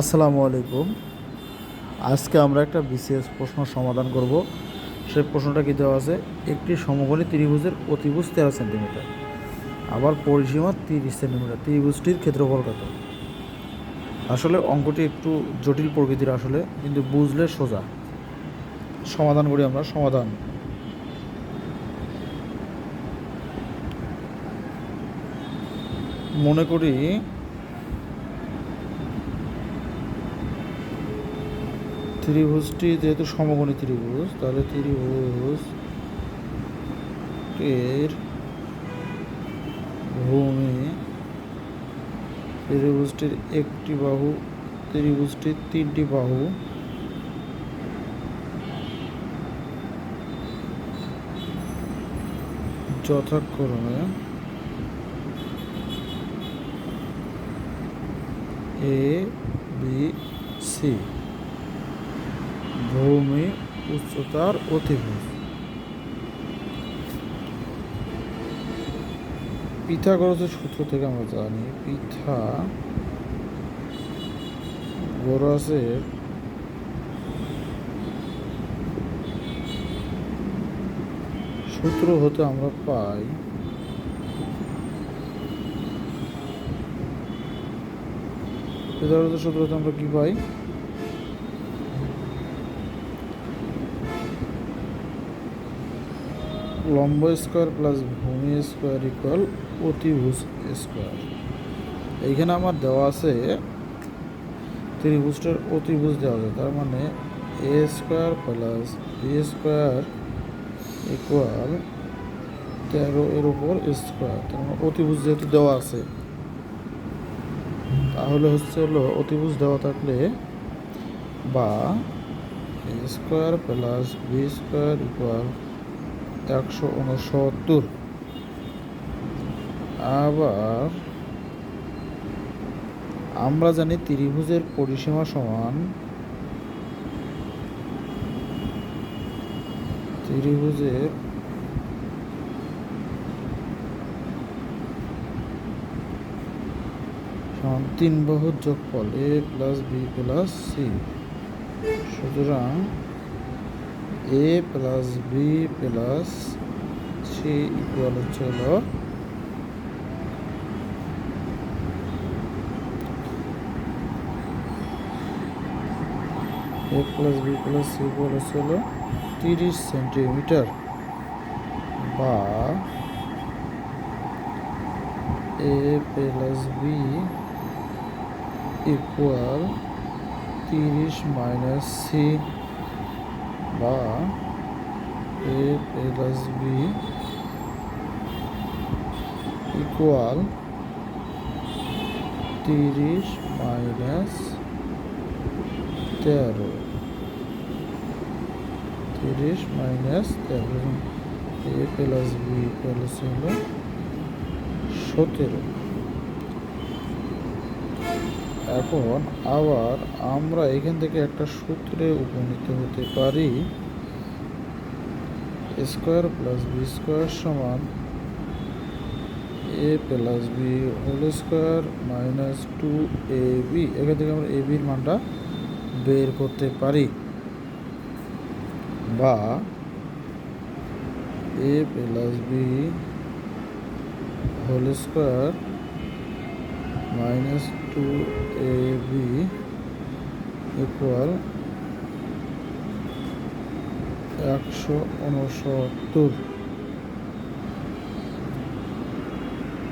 আসসালামু আলাইকুম। আজকে আমরা একটা বিশেষ প্রশ্ন সমাধান করব। সেই প্রশ্নটা কী দেওয়া আছে? একটি সমকোণী ত্রিভুজের অতিভুজ তেরো সেন্টিমিটার, আবার পরিসীমা তিরিশ সেন্টিমিটার। ত্রিভুজটির ক্ষেত্রফল কত? আসলে অঙ্কটি একটু জটিল প্রকৃতির আসলে, কিন্তু বুঝলে সোজা। সমাধান করি আমরা, সমাধান। মনে করি ত্রিভুজটি যেহেতু সমকোণী ত্রিভুজ, তাহলে ত্রিভুজ এর ভূমি ত্রিভুজটির একটি বাহু, ত্রিভুজটির তিনটি বাহু। যথাক্রমে এ বি সি ভূমি উচ্চতার অতিভুজ পিথাগোরাসের সূত্র থেকে আমরা জানি পিথা গোরাসের সূত্র হতে আমরা পাই পিথাগোরাসের সূত্র হতে আমরা কি পাই? লম্ব স্কোয়ার প্লাস ভূমি স্কোয়ার ইকুয়াল অতিভুজ স্কোয়ার। এইখানে আমার দেওয়া আছে ত্রিভুজটার অতিভুজ দেওয়া আছে, তার মানে A square plus B square equal তেরো এর উপর স্কোয়ার, তার মানে অতিভুজ যেহেতু দেওয়া আছে। তাহলে হচ্ছে হলো অতিভুজ দেওয়া থাকলে বা square plus B square equal একশো উনসত্তর। আবার আমরা জানি ত্রিভুজের পরিসীমা সমান ত্রিভুজের সমান তিন বাহুর যোগফল A plus B plus C সুতরাং A plus B plus C equal হচ্ছে হলো A plus B plus C equal হচ্ছে হলো তিরিশ সেন্টিমিটার বা এ প্লাস বি ইকুয়াল তিরিশ মাইনাস সি বা এ প্লাস বি ইকুয়াল তিরিশ মাইনাস তেরো। তিরিশ মাইনাস তেরো। এ প্লাস বি প্লাস হলো সতেরো। এখন আবার আমরা এখান থেকে একটা সূত্রে উপনীত হতে পারি। স্কোয়ার প্লাস বি স্কোয়ার সমান A plus B whole square minus two A B. এখান থেকে আমরা এ বির মানটা বের করতে পারি। বা A plus B whole square A B equal একশো উনসত্তর।